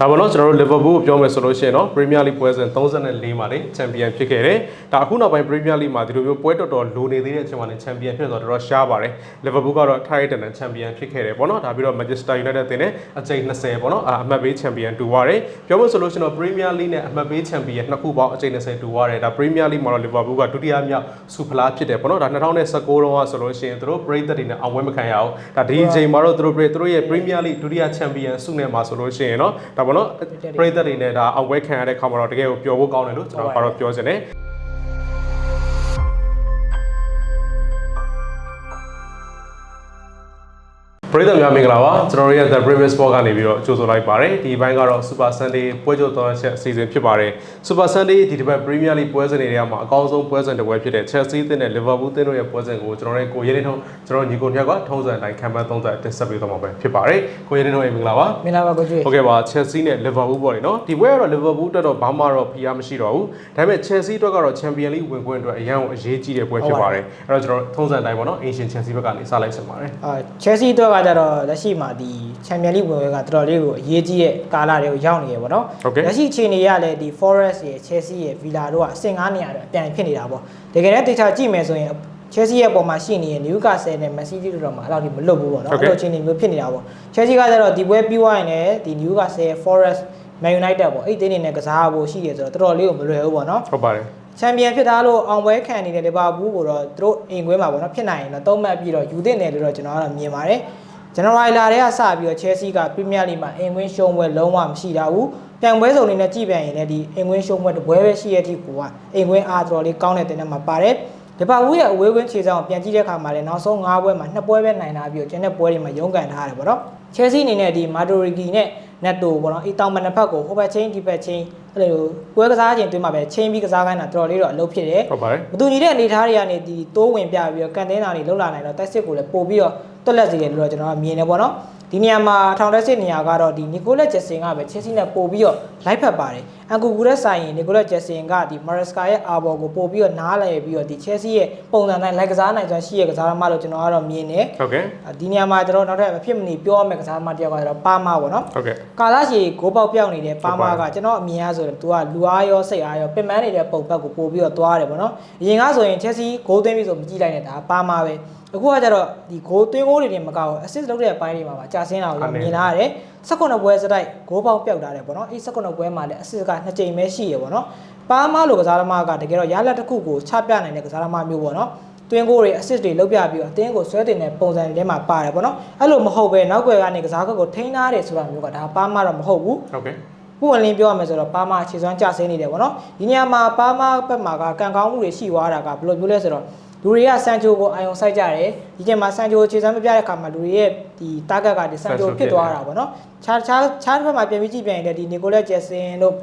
ဒါပေါ့နော်ကျွန်တော်တို့ Liverpool ကိုပြောမယ်ဆိုလို့ရှိရင်တော့ Premier League ပွဲစဉ်34မှာနေချန်ပီယံဖြစ်ခဲ့တယ်။ဒါအခုနောက်ပိုင်း Premier League မှာဒီလိုမျိုးပွဲတော်တော်လိုနေသေးတဲ့အချိန်မှာနေချန်ပီယံဖြစ်တော့တော်တော်ရှားပါတယ်။ Liverpool ကတော့ Titan နဲ့ချန်ပီယံဖြစ်ခဲ့တယ်ပေါ့နော်။ဒါပြီးတော့ Manchester United တင်နဲ့အကြိမ်20ပေါ့နော်။အမှတ်ပေးချန်ပီယံတူသွားတယ်။ပြောမယ်ဆိုလို့ရှိရင်တော့ Premier League နဲ့အမှတ်ပေးချန်ပီယံနှစ်ခုပေါင်းအကြိမ်20တူသွားတယ်။ဒါ Premier League မှာတော့ Liverpool ကဒုတိယမြောက်ဆူဖလားဖြစ်တယ်ပေါ့နော်။ဒါ2019တုန်းကဆိုလို့ရှိရင်သူတို့ Premier တွေနဲ့အောင်ပွဲမခံရအောင်။ဒါဒီအချိန်မှာတော့သူတို့သူတို့ရဲ့ Premier League ဒုတိယချန်ပီယံဆုနဲ့မှာဆိုလို့ရှိရင်တော့ဒါပေါ့နော်။ပရိသတ်တွေနဲ့ဒါအောင်ပွဲခံရတဲ့ခါမှာတော့တကယ်ကိုပျော်ဖို့ကောင်းတယ်လို့ကျွန်တော်ကတော့ပြောချင်တယ် ပရိသတ်များမင်္ဂလာပါကျွန်တော်တို့ရဲ့ The Previous Sport ကနေပြီးတော့ကြိုဆိုလိုက်ပါတယ်ဒီဘိုင်းကတော့ Super Sunday ပွဲကြိုတော်ချက်အစီအစဉ်ဖြစ်ပါတယ် Super Sunday ဒီတစ်ပတ် Premier League ပွဲစဉ်တွေကမှာအကောင်းဆုံးပွဲစဉ်တစ်ပွဲဖြစ်တဲ့ Chelsea တင်းနဲ့ Liverpool တင်းတို့ရဲ့ပွဲစဉ်ကိုကျွန်တော်တို့ကိုရဲနေထုံးကျွန်တော်ညီကိုမြတ်ကထုံးစံအတိုင်းခံမှန်းသုံးသပ်တင်ဆက်ပေးသွားမှာပဲဖြစ်ပါတယ်ကိုရဲနေထုံးရေမင်္ဂလာပါမင်္ဂလာပါကိုကျွေးဟုတ်ကဲ့ပါ Chelsea နဲ့ Liverpool ပေါ့လေနော်ဒီပွဲကတော့ Liverpool တက်တော့ဘာမှတော့ဖိအားမရှိတော့ဘူးဒါပေမဲ့ Chelsea အတွက်ကတော့ Champions League ဝင်ခွင့်အတွက်အရန်ကိုအရေးကြီးတဲ့ပွဲဖြစ်ပါတယ်အဲ့တော့ကျွန်တော်ထုံးစံတိုင်းပေါ့နော် Ancient Chelsea ဘက်ကနေစလိုက်စင်ပါတယ်အာချယ်ဆီတော့ကကြတော့လက်ရှိမှာဒီချန်ပီယံလိဝင်ဝဲကတော်တော်လေးကိုအရေးကြီးတဲ့ကာလတွေကိုရောက်နေရပါတော့ဟုတ်ကဲ့လက်ရှိအခြေအနေရလဲဒီ Forest ရဲ့ Chelsea ရဲ့ Villa တို့ကအဆင့်9နေရာတော့အပြန်ဖြစ်နေတာပေါ့တကယ်လည်းတေချာကြည့်မယ်ဆိုရင် Chelsea ရဲ့ပုံမှာရှိနေတဲ့ Newcastle နဲ့ Man City တို့တော့မှအဲ့လောက်ဒီမလွတ်ဘူးပေါ့နော်ဟုတ်ကဲ့အဲ့လိုအခြေအနေမျိုးဖြစ်နေတာပေါ့ Chelsea ကကြတော့ဒီပွဲပြီးသွားရင်လည်းဒီ Newcastle ရဲ့ Forest Man United ပေါ့အဲ့ဒီတင်းနေနဲ့ကစားဖို့ရှိတယ်ဆိုတော့တော်တော်လေးကိုမလွယ်ဘူးပေါ့နော်ဟုတ်ပါတယ်ချန်ပီယံဖြစ်သားလို့အောင်ပွဲခံနေတဲ့လီဗာပူးကိုတော့သူတို့အိမ်ခွဲမှာပေါ့နော်ဖြစ်နိုင်ရင်တော့သုံးမှတ်ပြီးတော့ယူသင့်တယ်လို့တော့ကျွန်တော်ကတော့မြင်ပါတယ် ဇန်နဝါရီလတည်းကစပြီးတော့ Chelsea က Premier League မှာအိမ်ခွင်းရှုံးပွဲလုံးဝမရှိတာဘူးပြန်ပွဲစုံနေနဲ့ကြည့်ပြန်ရင်လည်းဒီအိမ်ခွင်းရှုံးပွဲတစ်ပွဲပဲရှိရတဲ့အထိကိုကအိမ်ခွင်းအားတော်တော်လေးကောင်းတဲ့တင်တဲ့မှာပါတယ်လီဗာပူးရဲ့အဝေးကွင်းခြေဆောင်ကိုပြန်ကြည့်တဲ့အခါမှာလည်းနောက်ဆုံး၅ပွဲမှာ2ပွဲပဲနိုင်လာပြီးတော့ကျန်တဲ့ပွဲတွေမှာရုန်းကန်ထားရတယ်ပေါ့နော် Chelsea အနေနဲ့ဒီ Madurigi နဲ့ Neto ပေါ့နော်အီတောင်မနှစ်ဖက်ကို over chain ဒီဘက် chain အဲ့လိုပွဲကစားခြင်းတွင်းမှာပဲ chain ပြီးကစားခိုင်းတာတော်တော်လေးတော့အလုပ်ဖြစ်တယ်ဟုတ်ပါတယ်မတူညီတဲ့အနေအထားတွေကနေဒီတိုးဝင်ပြပြီးတော့ကန်တင်းတာတွေလှုပ်လာနိုင်တော့တက်စစ်ကိုလည်းပို့ပြီးတော့ တွက်လက်စေတယ်လို့တော့ကျွန်တော်ကမြင်နေပေါ့နော်ဒီနေရာမှာထောင်တက်စစ်နေရာကတော့ဒီနီကိုလက်ဂျက်ဆင်ကပဲချက်စီနဲ့ပို့ပြီးတော့လိုက်ဖက်ပါတယ်အန်ကူကူရက်ဆိုင်ရင်နီကိုလက်ဂျက်ဆင်ကဒီမာရက်စကာရဲ့အာဘော်ကိုပို့ပြီးတော့နားလည်ပြီးတော့ဒီချက်စီရဲ့ပုံစံတိုင်းလိုက်ကစားနိုင်စွမ်းရှိရဲ့ကစားသမားလို့ကျွန်တော်ကတော့မြင်နေဟုတ်ကဲ့ဒီနေရာမှာကျွန်တော်နောက်ထပ်မဖြစ်မနေပြောရမယ့်ကစားသမားတစ်ယောက်ကကျတော့ပါမာပေါ့နော်ဟုတ်ကဲ့ကာလာရှီဂိုးပေါက်ပြောက်နေတဲ့ပါမာကကျွန်တော်အမြင်အားဆိုတော့ तू ကလူအားရောစိတ်အားရောပင်ပန်းနေတဲ့ပုံဘက်ကိုပို့ပြီးတော့သွားတယ်ပေါ့နော်အရင်ကဆိုရင် Chelsea ဂိုးသွင်းပြီးဆိုမကြည့်လိုက်နဲ့ဒါပါမာပဲ အခုကကျတော့ဒီဂိုးသွင်းဂိုးတွေတင်မကောက်ဘူး assist လုပ်တဲ့အပိုင်းတွေမှာပါကြာဆင်းလာကိုမြင်လာရတယ်16ပွဲစတိုက်ဂိုးပေါက်ပြောက်တာတယ်ပေါ့နော်အဲ့16ပွဲမှာလည်း assist က2ကြိမ်ပဲရှိရပေါ့နော်ပါမာလိုကစားသမားကတကယ်တော့ရလက်တစ်ခုကိုချပြနိုင်တဲ့ကစားသမားမျိုးပေါ့နော်တွင်းကိုတွေ assist တွေလုပ်ပြပြီးတော့အတင်းကိုဆွဲတင်တဲ့ပုံစံတွေထဲမှာပါတယ်ပေါ့နော်အဲ့လိုမဟုတ်ပဲနောက်ွယ်ကနေကစားကွက်ကိုထိန်းထားတယ်ဆိုတာမျိုးကဒါပါမာတော့မဟုတ်ဘူးဟုတ်ကဲ့ခုဝင်လင်းပြောရမယ်ဆိုတော့ပါမာအခြေစွမ်းကျဆင်းနေတယ်ဗောနော်ဒီနေရာမှာပါမာဘက်မှာကကံကောင်းမှုတွေရှိသွားတာကဘယ်လိုမျိုးလဲဆိုတော့ လူတွေကဆန်ချိုကိုအာယုံစိုက်ကြတယ်ဒီချိန်မှာဆန်ချိုအခြေစွမ်းမပြတဲ့အခါမှာလူတွေရဲ့ဒီ target ကဒီဆန်ချိုဖြစ်သွားတာဗောနော်ခြားခြားခြားတစ်ဖက်မှာပြန်ပြီးကြည့်ပြန်ရင်လည်းဒီနီကိုလက်ဂျက်ဆင်တို့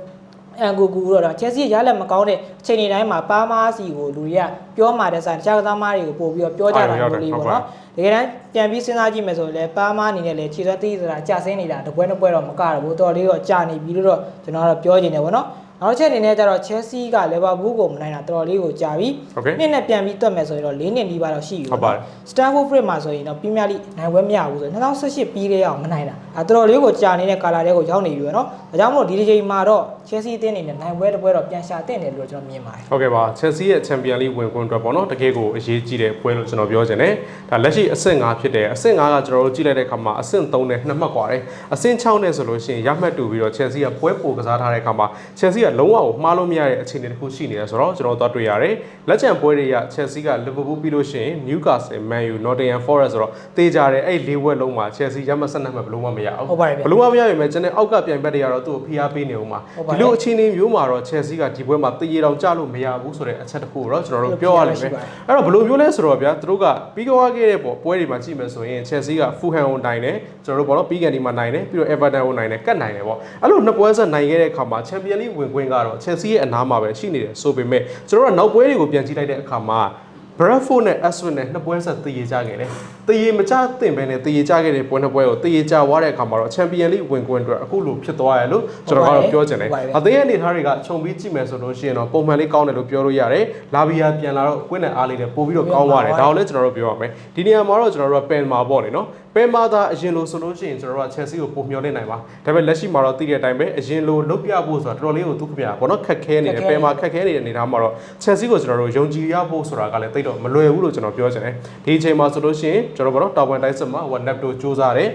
အန်ကူကူတို့တော့ချက်စီရလက်မကောင်းတဲ့အချိန်တွေတိုင်းမှာပါမာစီကိုလူတွေကပြောမှတဲ့ဆိုင်တခြားကစားသမားတွေကိုပို့ပြီးတော့ပြောကြတာမျိုးလေးပေါ့နော်တကယ်တမ်းပြန်ပြီးစဉ်းစားကြည့်မယ်ဆိုရင်လည်းပါမာအနေနဲ့လည်းခြေစွမ်းသိဆိုတာကြာဆင်းနေတာတပွဲနှစ်ပွဲတော့မကတော့ဘူးတော်လေးတော့ကြာနေပြီလို့တော့ကျွန်တော်ကတော့ပြောချင်တယ်ဗောနော် နောက်တစ်ချက်အနေနဲ့ကျတော့ Chelsea က Liverpool ကိုမနိုင်တာတော်တော်လေးကိုကြာပြီဟုတ်ကဲ့နှစ်နဲ့ပြန်ပြီးတွက်မယ်ဆိုရင်တော့၄နှစ်နီးပါးတော့ရှိပြီဟုတ်ပါတယ် Stanford Bridge မှာဆိုရင်တော့ Premier League နိုင်ပွဲမရဘူးဆိုရင်2018ပြီးတဲ့အောင်မနိုင်တာအဲတော်တော်လေးကိုကြာနေတဲ့ကာလာတွေကိုရောက်နေပြီဗောနော်ဒါကြောင့်မို့လို့ဒီတစ်ချိန်မှာတော့ Chelsea အသင်းအနေနဲ့နိုင်ပွဲတစ်ပွဲတော့ပြန်ရှာတင်တယ်လို့ကျွန်တော်မြင်ပါတယ် ဟုတ်ကဲ့ပါ Chelsea ရဲ့ Champions League ဝင်ခွင့်အတွက်ပေါ့နော်တကယ်ကိုအရေးကြီးတဲ့ပွဲလို့ကျွန်တော်ပြောချင်တယ်ဒါလက်ရှိအဆင့်5ဖြစ်တယ်အဆင့်5ကကျွန်တော်တို့ကြည့်လိုက်တဲ့အခါမှာအဆင့်3နဲ့2မှတ်กว่าတယ်အဆင့်6နဲ့ဆိုလို့ရှိရင်ရမှတ်တူပြီးတော့ Chelsea ကပွဲပိုကစားထားတဲ့အခါမှာ Chelsea ကလုံးဝကိုမှားလို့မရတဲ့အခြေအနေတစ်ခုရှိနေတယ်ဆိုတော့ကျွန်တော်တို့တွေ့ရတယ်လက်ကျန်ပွဲတွေက Chelsea က Liverpool ပြီးလို့ရှိရင် Newcastle Man U Nottingham Forest ဆိုတော့တေးကြတယ်အဲ့၄ဝက်လုံးမှာ Chelsea ရမှတ်12မှတ်ဘယ်လုံးမှမရအောင် ဟုတ်ပါတယ်ဗျ ဘယ်လုံးဝမရရင်ပဲကျွန်တော်အောက်ကပြိုင်ဘက်တွေကတော့သူ့ကိုဖိအားပေးနေဦးမှာ ဟုတ် ဒီပါဒီတယ်လိုအခြေအနေမျိုးမှာတော့ Chelsea ကဒီပွဲမှာတရေတောင်ကြလို့မရဘူးဆိုတဲ့အချက်တစ်ခုကိုတော့ကျွန်တော်တို့ပြောရလိမ့်မယ်ရှိပါတယ်အဲ့တော့ဘယ်လိုမျိုးလဲဆိုတော့ဗျာသူတို့ကပြီးသွားခဲ့တဲ့ပေါ့ပွဲတွေမှာကြည့်မယ်ဆိုရင် Chelsea က Fulham ကိုနိုင်တယ်ကျွန်တော်တို့ပေါ့နော်ပြီးကန်ဒီမှာနိုင်တယ်ပြီးတော့ Everton ကိုနိုင်တယ်ကတ်နိုင်တယ်ပေါ့အဲ့လိုနှစ်ပွဲဆက်နိုင်ခဲ့တဲ့အခါမှာ Champions League ဝင်ခွင့်ကတော့ Chelsea ရဲ့အနားမှာပဲရှိနေတယ်ဆိုပေမဲ့ကျွန်တော်တို့ကနောက်ပွဲတွေကိုပြန်ကြည့်လိုက်တဲ့အခါမှာ Bradford နဲ့ Aston နဲ့နှစ်ပွဲဆက်တည်ရကြခဲ့တယ်။တည်ရမကြသင့်ပဲနဲ့တည်ရကြခဲ့တဲ့ပွဲနှစ်ပွဲကိုတည်ရကြသွားတဲ့အခါမှာတော့ Champions League ဝင်ခွင့်အတွက်အခုလိုဖြစ်သွားရလို့ကျွန်တော်ကတော့ပြောချင်တယ်ဟုတ်ပါတယ်။အသင်းရဲ့အနေအထားတွေကခြုံပြီးကြည့်မယ်ဆိုလို့ရှိရင်တော့ပုံမှန်လေးကောင်းတယ်လို့ပြောလို့ရတယ်။လာဘီယာပြန်လာတော့ကွင်းနဲ့အားလေးနဲ့ပို့ပြီးတော့ကောင်းသွားတယ်။ဒါကိုလည်းကျွန်တော်တို့ပြောရမယ်။ဒီနေရာမှာတော့ကျွန်တော်တို့ကပန်မာပေါ့လေနော်။ ပယ်မာသာအရင်လိုဆိုလို့ရှိရင်ကျွန်တော်တို့က Chelsea ကိုပုံမျှော်နေနိုင်ပါဒါပေမဲ့လက်ရှိမှာတော့သိတဲ့အတိုင်းပဲအရင်လိုလုတ်ပြဖို့ဆိုတာတော်တော်လေးကိုသူခင်ဗျာပေါ့နော်ခက်ခဲနေတယ်ပယ်မာခက်ခဲနေတဲ့အနေအထားမှာတော့ Chelsea ကိုကျွန်တော်တို့ယုံကြည်ရဖို့ဆိုတာကလည်းတိတ်တော့မလွယ်ဘူးလို့ကျွန်တော်ပြောချင်တယ်ဒီအချိန်မှာဆိုလို့ရှိရင်ကျွန်တော်ပေါ့နော်တာဝန်တိုင်းစမှာ WhatsApp တို့စူးစမ်းတယ်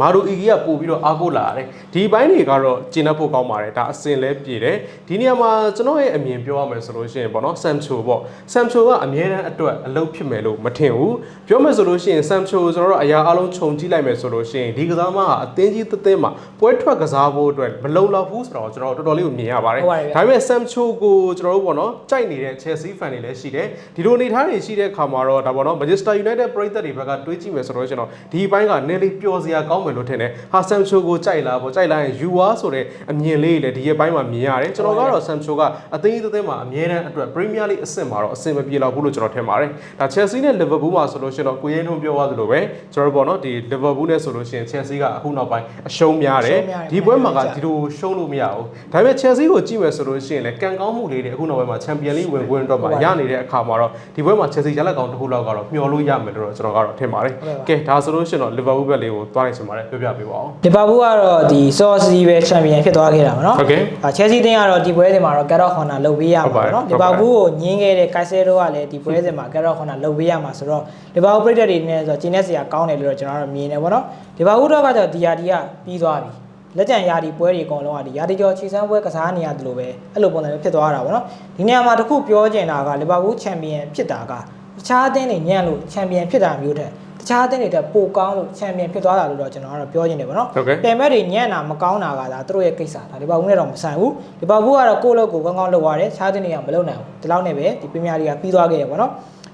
မာဒိုအီဂီကပို့ပြီးတော့အားကိုးလာရတယ်ဒီဘိုင်းတွေကတော့ကျင်းတတ်ဖို့ကောင်းပါတယ်ဒါအစင်လဲပြေတယ်ဒီနေရာမှာကျွန်တော်ရဲ့အမြင်ပြောရမယ်ဆိုလို့ရှိရင်ပေါ့နော်ဆမ်ချိုပေါ့ဆမ်ချိုကအမြဲတမ်းအတွက်အလုပ်ဖြစ်မယ်လို့မထင်ဘူးပြောမယ်ဆိုလို့ရှိရင်ဆမ်ချိုကျွန်တော်တို့အရာအလုံးခြုံကြည့်လိုက်မယ်ဆိုလို့ရှိရင်ဒီကစားမဟာအသင်းကြီးသသင်းမှာပွဲထွက်ကစားဖို့အတွက်မလုံလောက်ဘူးဆိုတော့ကျွန်တော်တို့တော်တော်လေးကိုမြင်ရပါတယ်ဟုတ်ပါတယ်ဗျာဒါပေမဲ့ဆမ်ချိုကိုကျွန်တော်တို့ပေါ့နော်ကြိုက်နေတဲ့ Chelsea fan တွေလည်းရှိတယ်ဒီလိုအနေထားတွေရှိတဲ့အခါမှာတော့ဒါပေါ့နော် Manchester United ပရိသတ်တွေဘက်ကတွေးကြည့်မယ်ဆိုတော့ကျွန်တော်ဒီဘိုင်းကနည်းလေးပျော်စရာကောင်းမယ်လို့ထင်တယ်ဟာဆမ်ချိုကိုကြိုက်လားပေါ့ကြိုက်လားရင် you are ဆိုတဲ့အမြင်လေးတွေလည်းဒီရဲ့ဘိုင်းမှာမြင်ရတယ်ကျွန်တော်ကတော့ဆမ်ချိုကအသင်းကြီးသသင်းမှာအမြဲတမ်းအတွက် Premier League အဆင့်မှာတော့အဆင်မပြေတော့ဘူးလို့ကျွန်တော်ထင်ပါတယ်ဒါ Chelsea နဲ့ Liverpool မှာဆိုလို့ရှိရင်တော့ကိုရဲနှုံးပြောသွားသလိုပဲကျွန်တော်တို့ပေါ့နော်ဒီ Liverpool နဲ့ဆိုလို့ရှိရင် Chelsea ကအခုနောက်ပိုင်းအရှုံးများတယ်ဒီပွဲမှာကဒီလိုရှုံးလို့မရဘူးဒါပေမဲ့ Chelsea ကိုကြည့်မယ်ဆိုလို့ရှိရင်လည်းကံကောင်းမှုလေးတွေအခုနောက်ပိုင်းမှာ Champions League ဝင်ခွင့်အတွက်မှာရနေတဲ့အခါမှာတော့ဒီပွဲမှာ Chelsea ရလက်ကောင်တစ်ခုလောက်ကတော့မျှော်လို့ရမယ်လို့တော့ကျွန်တော်ကတော့ထင်ပါတယ်ကဲဒါဆိုလို့ရှိရင်တော့ Liverpool ဘက်လေးကိုသွားနေချင်ပါတယ်ပြောပြပေးပါဦးလီဗာပူးကတော့ဒီဆော့စီပဲချန်ပီယံဖြစ်သွားခဲ့တာပါနော်ဟုတ်ကဲ့အာချဲစီတင်းကတော့ဒီပွဲစဉ်မှာတော့ Garrett Horner လုတ်ပေးရဟုတ်ပါမှာတယ်ပေါ့နော်ဟုတ်လီပါဗာတယ်ပူးကိုညင်းခဲ့တဲ့ကိုက်ဆယ်ရိုကလည်းဒီပွဲစဉ်မှာ Garrett Horner လုတ်ပေးရမှာဆိုတော့လီဗာပူးပရိသတ်တွေနဲ့ဆိုတော့ကျင်းနေစရာကောင်းတယ်လို့တော့ကျွန်တော်တို့မြင်နေပေါ့နော်လီဗာပူးတော့ကတော့ဒီယာဒီကပြီးသွားပြီလက်ကျန်ယာဒီပွဲတွေအကုန်လုံးကဒီယာဒီကျော်ခြေစမ်းပွဲကစားနေရတယ်လို့ပဲအဲ့လိုပုံစံမျိုးဖြစ်သွားတာပေါ့နော်ဒီနေရာမှာတစ်ခုပြောချင်တာကလီဗာပူးချန်ပီယံဖြစ်တာကတခြားအသင်းတွေညံ့လို့ချန်ပီယံဖြစ်တာမျိုးတဲ့တ ခြားအသင်းတွေတက်ပိုကောင်းလို့ချန်ပီယံဖြစ်သွားတာလို့တော့ကျွန်တော်ကတော့ပြောချင်တယ်ပေါ့နော်ဟုတ်ကဲ့ပင်မဲ့တွေညံ့တာမကောင်းတာကဒါသူတို့ရဲ့ကိစ္စဒါလီဗာပူးနဲ့တော့မဆိုင်ဘူးလီဗာပူးကတော့ကိုယ့်လောက်ကိုကောင်းကောင်းလုပ်ရတယ်ခြားတဲ့နေရာမလုပ်နိုင်ဘူးဒီလောက်နဲ့ပဲဒီပရီးမီးယားလိဂ်ကပြီးသွားခဲ့ရပေါ့နော်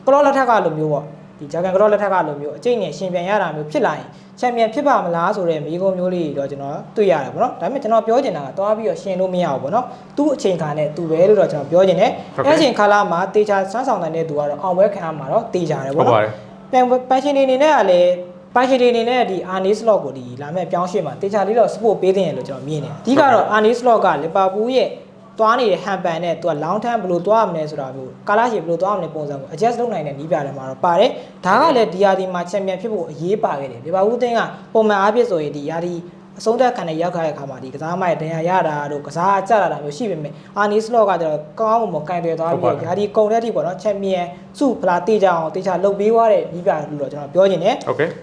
ကလော့လက်ထက်ကလိုမျိုးပေါ့ဒီဂျာကန်ကလော့လက်ထက်ကလိုမျိုးအကျိတ်နဲ့ရှင်ပြန်ရတာမျိုးဖြစ်လာရင်ချန်ပီယံဖြစ်ပါမလားဆိုတဲ့မိကုံမျိုးလေးတွေတော့ကျွန်တော်တွေ့ရတယ်ပေါ့နော်ဒါပေမဲ့ကျွန်တော်ပြောချင်တာကသွားပြီးတော့ရှင်လို့မရဘူးပေါ့နော်သူ့အချိန်ခါနဲ့သူပဲလို့တော့ကျွန်တော်ပြောချင်တယ်ဟုတ်ကဲ့အဲ့အချိန်ခါလာမှာတေချာစမ်းဆောင်တဲ့သူကတော့အောင်ပွဲခံရမှာတော့တေချာတယ်ဟုတ်ပေါ့ပါနော်တယ် ပြန်ပန်ရှင်တွေအနေနဲ့ကလည်းပန်ရှင်တွေအနေနဲ့ဒီအာနီစလော့ကိုဒီလာမဲ့ပြောင်းရွှေ့မှာတေချာလေးတော့ support ပေးတင်ရလို့ကျွန်တော်မြင်တယ်အဓိကတော့အာနီစလော့ကလီဗာပူးရဲ့သွားနေတဲ့ဟန်ပန်နဲ့သူက long term ဘယ်လိုသွားရမလဲဆိုတာမျိုးကာလာရှည်ဘယ်လိုသွားရမလဲပုံစံကို adjust လုပ်နိုင်တဲ့နီးပြတယ်မှာတော့ပါတယ်ဒါကလည်းဒီယာဒီမှာချန်ပီယံဖြစ်ဖို့အရေးပါခဲ့တယ်လီဗာပူးအသင်းကပုံမှန်အားဖြင့်ဆိုရင်ဒီယာဒီ အဆုံးသက်ခံရရောက်ခဲ့တဲ့အခါမှာဒီကစားမိုက်တင်ရရတာတို့ကစားကြတာမျိုးရှိပေမဲ့အာနီစလော့ကကျတော့ကောင်းအောင်မကန်တယ်သွားပြီးဒါဒီကုံတဲ့အထိပေါ့နော်ချန်ပီယံစုဖလားတေးကြအောင်တေးချလှုပ်ပေးသွားတဲ့ဒီပြလို့တော့ကျွန်တော်ပြောချင်တယ်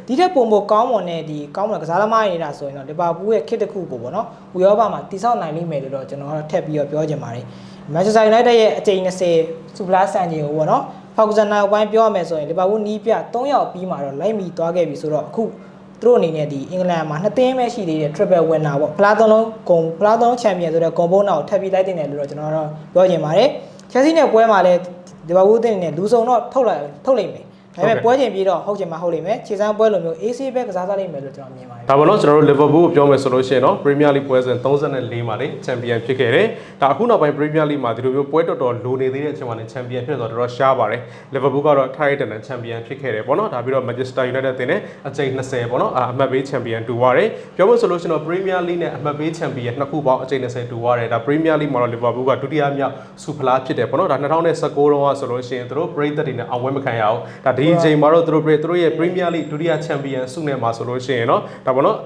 ဒီထက်ပုံပေါ်ကောင်းမွန်တဲ့ဒီကောင်းမွန်ကစားသမားတွေနေတာဆိုရင်တော့လီဗာပူးရဲ့ခေတ်တစ်ခုပေါ့ပေါ့နော်ဥရောပမှာတိဆောက်နိုင်လိမ့်မယ်လို့တော့ကျွန်တော်ထပ်ပြီးတော့ပြောချင်ပါတယ်မန်ချက်စတာယူနိုက်တက်ရဲ့အကြိမ်20စုဖလားစံချိန်ကိုပေါ့နော်ဖောက်ဇန်နာဝိုင်းပြောရမယ်ဆိုရင်လီဗာပူးနီးပြ3ယောက်ပြီးမှတော့လိုက်မီသွားခဲ့ပြီဆိုတော့အခု သူတို့အနေနဲ့ဒီအင်္ဂလန်မှာနှစ်သင်းပဲရှိသေးတယ် triple winner ပေါ့ဖလားသုံးလုံးဂုံဖလားသုံးလုံးချန်ပီယံဆိုတဲ့ဂုံဘုံနောက်ထပ်ပြီးလိုက်တင်တယ်လို့တော့ကျွန်တော်ကတော့ပြောချင်ပါတယ်ချက်စီနဲ့ပွဲမှာလည်းလီဗာပူးအသင်းအနေနဲ့လူစုံတော့ထုတ်လိုက်ထုတ်လိုက်မယ် ဒါပေမဲ့ပွဲချိန်ပြီးတော့ဟုတ်ချင်မှဟုတ်လိမ့်မယ်ခြေစမ်းပွဲလိုမျိုး AC ပဲကစားစားလိမ့်မယ်လို့ကျွန်တော်မြင်ပါတယ်ဒါပေါ့နော်ကျွန်တော်တို့ Liverpool ကိုပြောမယ်ဆိုလို့ရှိရင်တော့ Premier League ပွဲစဉ်34မှာနေချန်ပီယံဖြစ်ခဲ့တယ်။ဒါအခုနောက်ပိုင်း Premier League မှာဒီလိုမျိုးပွဲတော်တော်လိုနေသေးတဲ့အချိန်မှာနေချန်ပီယံဖြစ်တော့တော်တော်ရှားပါတယ်။ Liverpool ကတော့ Titan နဲ့ချန်ပီယံဖြစ်ခဲ့တယ်ပေါ့နော်။ဒါပြီးတော့ Manchester United တင်နဲ့အကြိမ်20ပေါ့နော်။အမှတ်ပေးချန်ပီယံတူသွားတယ်။ပြောမယ်ဆိုလို့ရှိရင်တော့ Premier League နဲ့အမှတ်ပေးချန်ပီယံနှစ်ခုပေါင်းအကြိမ်20တူသွားတယ်။ဒါ Premier League မှာတော့ Liverpool ကဒုတိယမြောက်ဆူဖလားဖြစ်တယ်ပေါ့နော်။ဒါ2019တုန်းကဆိုလို့ရှိရင်သူတို့ Premier တွေနဲ့အောင်ပွဲမခံရအောင်။ဒါဒီအချိန်မှာတော့သူတို့သူတို့ရဲ့ Premier League ဒုတိယချန်ပီယံဆုနဲ့မှာဆိုလို့ရှိရင်เนาะဒါပေါ့နော်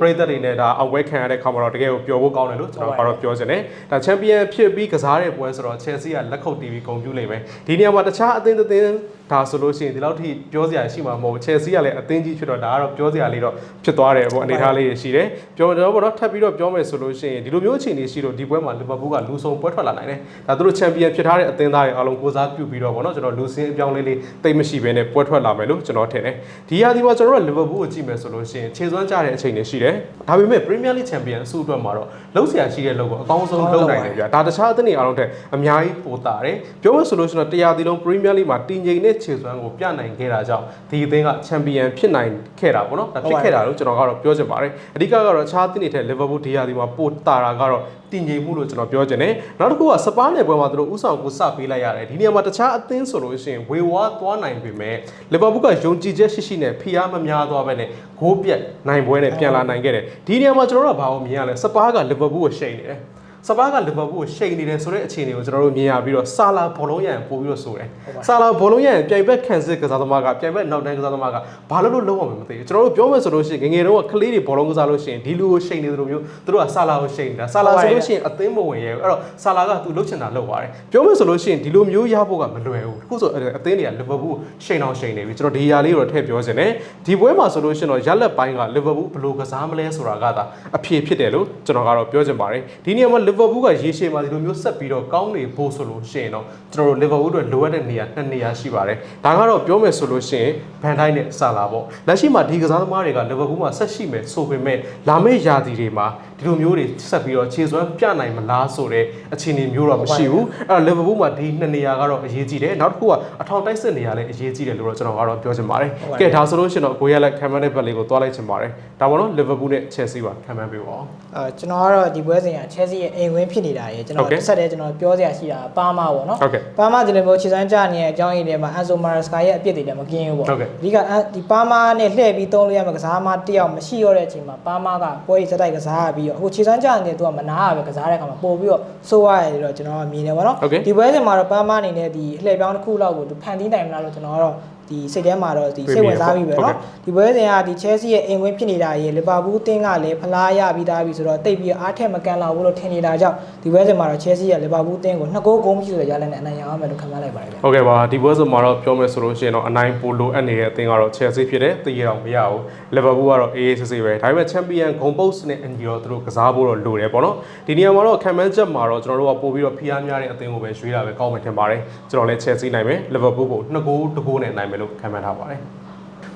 ပရိသတ်တွေနဲ့ဒါအောင်ပွဲခံရတဲ့ခါမှာတော့တကယ်ကိုပျော်ဖို့ကောင်းတယ်လို့ကျွန်တော်ကတော့ပြောချင်တယ်။ဒါချန်ပီယံဖြစ်ပြီးကစားတဲ့ပွဲဆိုတော့ Chelsea ကလက်ခုပ် TV ဂုံပြူလိမ့်မယ်။ဒီနေရာမှာတခြားအသင်းတစ်သင်းဒါဆိုလို့ရှိရင်ဒီလောက်ထိပြောစရာရှိမှာမဟုတ်ဘူး Chelsea ကလည်းအသင်းကြီးဖြစ်တော့ဒါကတော့ပြောစရာလေးတော့ဖြစ်သွားတယ်ပေါ့အနေထားလေးရှိတယ်။ပြောတော့ပေါ့နော်ထပ်ပြီးတော့ပြောမယ်ဆိုလို့ရှိရင်ဒီလိုမျိုးအခြေအနေရှိတော့ဒီပွဲမှာ Liverpool ကလူဆုံးပွဲထွက်လာနိုင်တယ်။ဒါသူတို့ချန်ပီယံဖြစ်ထားတဲ့အသင်းသားတွေအားလုံးကိုစားပြုပြီးတော့ပေါ့နော်ကျွန်တော်လူစင်းအပြောင်းလေးလေးတိတ်မရှိဘဲနဲ့ ပွဲထွက်လာမယ်လို့ကျွန်တော်ထင်တယ်။ဒီရာဒီမှာကျွန်တော်တို့ Liverpool ကိုကြည့်မယ်ဆိုလို့ရှိရင်ခြေစွမ်းကြတဲ့အချိန်တွေရှိတယ်။ဒါပေမဲ့ Premier League Champion အဆူအတွက်မှာတော့လုံးဆရာရှိတဲ့လောက်ကိုအကောင်းဆုံးလုပ်နိုင်တယ်ဗျာဒါတခြားအသင်းတွေအားလုံးထက်အများကြီးပိုတာတယ်ပြောမှဆိုလို့ရှိရင်တော့တရားဒီလုံး Premier League မှာတင်ငိမ်တဲ့ခြေစွမ်းကိုပြနိုင်ခဲ့တာကြောင့်ဒီအသင်းက Champion ဖြစ်နိုင်ခဲ့တာပေါ့နော်ဒါဖြစ်ခဲ့တာလို့ကျွန်တော်ကတော့ပြောချင်ပါတယ်အဓိကကတော့အခြားအသင်းတွေထက် Liverpool ဒီရာဒီမှာပိုတာတာကတော့တင်ငိမ်မှုလို့ကျွန်တော်ပြောချင်တယ်နောက်တစ်ခုကစပါးနယ်ပွဲမှာသူတို့ဥဆောင်ကိုစပေးလိုက်ရတယ်ဒီနေရာမှာတခြားအသင်းဆိုလို့ရှိရင်ဝေဝါးသွားနိုင်ပေမဲ့ Liverpool ကယုံကြည်ချက်ရှိရှိနဲ့ဖိအားမများသွားပဲနဲ့ဂိုးပြက်နိုင်ပွဲနဲ့ပြန်လာနိုင်ခဲ့တယ်ဒီနေရာမှာကျွန်တော်တို့ကဘာလို့မြင်ရလဲစပါးက Liverpool ကိုရှိန်နေတယ် စပါးကလီဗာပူးကိုရှိန်နေတယ်ဆိုတဲ့အခြေအနေကိုကျွန်တော်တို့မြင်ရပြီးတော့ဆာလာဘောလုံးရန်ပို့ပြီးတော့ဆိုတယ်ဆာလာဘောလုံးရန်ပြိုင်ဘက်ခံစစ်ကစားသမားကပြိုင်ဘက်နောက်တန်းကစားသမားကဘာလို့လို့လုံးအောင်မသိဘူးကျွန်တော်တို့ပြောမယ်ဆိုလို့ရှိရင်ငယ်ငယ်တုန်းကကလေးတွေဘောလုံးကစားလို့ရှိရင်ဒီလူကိုရှိန်နေတယ်လို့မျိုးသူတို့ကဆာလာကိုရှိန်နေတာဆာလာဆိုလို့ရှိရင်အသင်းမဝင်ရဲဘူးအဲ့တော့ဆာလာကသူလှုပ်ချင်တာလှုပ်သွားတယ်ပြောမယ်ဆိုလို့ရှိရင်ဒီလိုမျိုးရဖို့ကမလွယ်ဘူးအခုဆိုအသင်းတွေကလီဗာပူးရှိန်အောင်ရှိန်နေပြီကျွန်တော်ဒီຢာလေးကိုတော့ထည့်ပြောချင်တယ်ဒီပွဲမှာဆိုလို့ရှိရင်တော့ရက်လက်ပိုင်းကလီဗာပူးဘယ်လိုကစားမလဲဆိုတာကသာအဖြေဖြစ်တယ်လို့ကျွန်တော်ကတော့ပြောချင်ပါတယ်ဒီနေရာမှာလီဗာပူးကရေရှည်မှာဒီလိုမျိုးဆက်ပြီးတော့ကောင်းနေဖို့ဆိုလို့ရှိရင်တော့ကျွန်တော်တို့လီဗာပူးတို့လိုအပ်တဲ့နေရာနှစ်နေရာရှိပါတယ်ဒါကတော့ပြောမယ်ဆိုလို့ရှိရင်ဘန်တိုင်းနဲ့ဆာလာပေါ့လက်ရှိမှာဒီကစားသမားတွေကလီဗာပူးမှာဆက်ရှိမယ်ဆိုပေမဲ့လာမယ့်ရာသီတွေမှာဒီလိုမျိုးတွေဆက်ပြီးတော့ခြေစွမ်းပြနိုင်မလားဆိုတဲ့အခြေအနေမျိုးတော့မရှိဘူးအဲ့တော့လီဗာပူးမှာဒီနှစ်နေရာကတော့အရေးကြီးတယ်နောက်တစ်ခုကအထောင်တိုက်စစ်နေရာလည်းအရေးကြီးတယ်လို့တော့ကျွန်တော်ကတော့ပြောချင်ပါတယ်ကဲဒါဆိုလို့ရှိရင်တော့ကိုရလက်ခံမန်းတဲ့ဘက်လေးကိုသွားလိုက်ချင်ပါတယ်ဒါပေါ့နော်လီဗာပူးနဲ့ချယ်ဆီပါခံမန်းပေးပါအောင်အဲကျွန်တော်ကတော့ဒီပွဲစဉ်က Chelsea ရဲ့အိမ်ဝင်းဖြစ်နေတာရေကျွန်တော် Okay. တစ်ဆက်တည်းကျွန်တော်ပြောစရာရှိတာပါမာပေါ့နော် Okay. ပါမာဒီလိုမျိုးခြေစမ်းကြနေတဲ့အကြောင်းရင်းတွေမှာ Enzo Maresca ရဲ့အပြစ်တွေလည်းမကင်းဘူးပေါ့ Okay. အဓိကအဒီပါမာနဲ့လှည့်ပြီးသုံးလို့ရမယ့်ကစားမတစ်ယောက်မရှိတော့တဲ့အချိန်မှာပါမာကပွဲကြီးစက်တိုက်ကစားရပြီးတော့အခုခြေစမ်းကြနေတဲ့သူကမနာရပဲကစားတဲ့အခါမှာပို့ပြီးတော့စိုးရတယ်လို့ကျွန်တော်ကမြင်တယ်ပေါ့နော် Okay. ဒီပွဲစဉ်မှာတော့ပါမာအနေနဲ့ဒီလှည့်ပြောင်းတစ်ခုလောက်ကိုသူဖန်တီးနိုင်မလားလို့ကျွန်တော်ကတော့ဒီစိတ်ထဲမှာတော့ဒီစိတ်ဝင်စားပြီးပဲ Okay. เนาะ ဒီပွဲစဉ်ကဒီ Chelsea ရဲ့အိမ်ဝင်ဖြစ်နေတာရေလီဗာပူးအသင်းကလည်းဖလားရပြီးသားပြီဆိုတော့တိတ်ပြီးအားထက်မကန်လောက်ဘူးလို့ထင်နေတာကြောင့်ဒီပွဲစဉ်မှာတော့ Chelsea ရဲ့လီဗာပူးအသင်းကိုနှစ်ဂိုးဂိုးမရှိဆိုတဲ့ရလဒ်နဲ့အနိုင်ရအောင်မယ်လို့ခန့်မှန်းလိုက်ပါတယ်ဗျ ဟုတ်ကဲ့ပါဒီပွဲစဉ်မှာတော့ပြောမယ်ဆိုလို့ရှိရင်တော့အနိုင်ပိုလိုအပ်နေတဲ့အသင်းကတော့ Chelsea ဖြစ်တယ်တည်ရအောင်မရဘူး Liverpool ကတော့ AACC ပဲဒါပေမဲ့ Champion ဂုံပုတ်စ်နဲ့အညီတော့သူတို့ကစားဖို့တော့လိုတယ်ပေါ့နော်ဒီနေရာမှာတော့ခံမှန်းချက်မှာတော့ကျွန်တော်တို့ကပို့ပြီးတော့ဖိအားများတဲ့အသင်းကိုပဲရွေးတာပဲကောင်းမှထင်ပါတယ်ကျွန်တော်လည်း Chelsea နိုင်မယ် Liverpool ကို2ဂိုး2ဂိုးနဲ့နိုင်မယ် ်လို့ခံမှန်းထားပါတယ်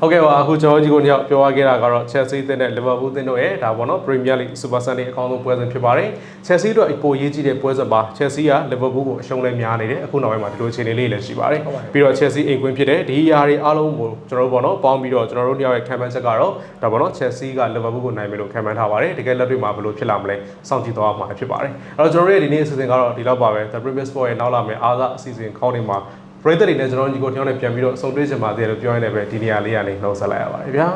ဟုတ်ကဲ့ပါအခုကျွန်တော်ကြီးကိုညောက်ပြောရခဲ့တာကတော့ Chelsea တင်းနဲ့ Liverpool တင်းတို့ရဲ့ဒါပေါ့နော် Premier League Super Sunday အကောင်းဆုံးပွဲစဉ်ဖြစ်ပါတယ်။ Chelsea တို့အပိုရေးကြီးတဲ့ပွဲစဉ်ပါ Chelsea က Liverpool ကိုအရှုံးလဲများနေတယ်အခုနောက်ပိုင်းမှာဒီလိုအခြေအနေလေးလည်းရှိပါတယ်ဟုတ်ပါတယ်ပြီးတော့ Chelsea အိမ်ကွင်းဖြစ်တယ်ဒီအရာတွေအားလုံးကိုကျွန်တော်တို့ပေါ့နော်ပေါင်းပြီးတော့ကျွန်တော်တို့နှစ်ယောက်ရဲ့ခံမှန်းချက်ကတော့ဒါပေါ့နော် Chelsea က Liverpool ကိုနိုင်မယ်လို့ခံမှန်းထားပါတယ်တကယ်လက်တွေ့မှာဘယ်လိုဖြစ်လာမလဲစောင့်ကြည့်သွားမှာဖြစ်ပါတယ်အဲ့တော့ကျွန်တော်တို့ရဲ့ဒီနေ့အစီအစဉ်ကတော့ဒီလောက်ပါပဲ The Premier Sport ရဲ့နောက်လာမယ့်အားစားအစီအစဉ်ခေါင်းတွေမှာ ပရိသတ်တွေနဲ့ကျွန်တော်တို့ညီကိုတယောက်နဲ့ပြန်ပြီးတော့ဆုံတွေ့ချင်ပါသေးတယ်လို့ပြောရင်းနဲ့ပဲဒီနေရာလေးကနေနှုတ်ဆက်လိုက်ရပါတယ်ဗျာ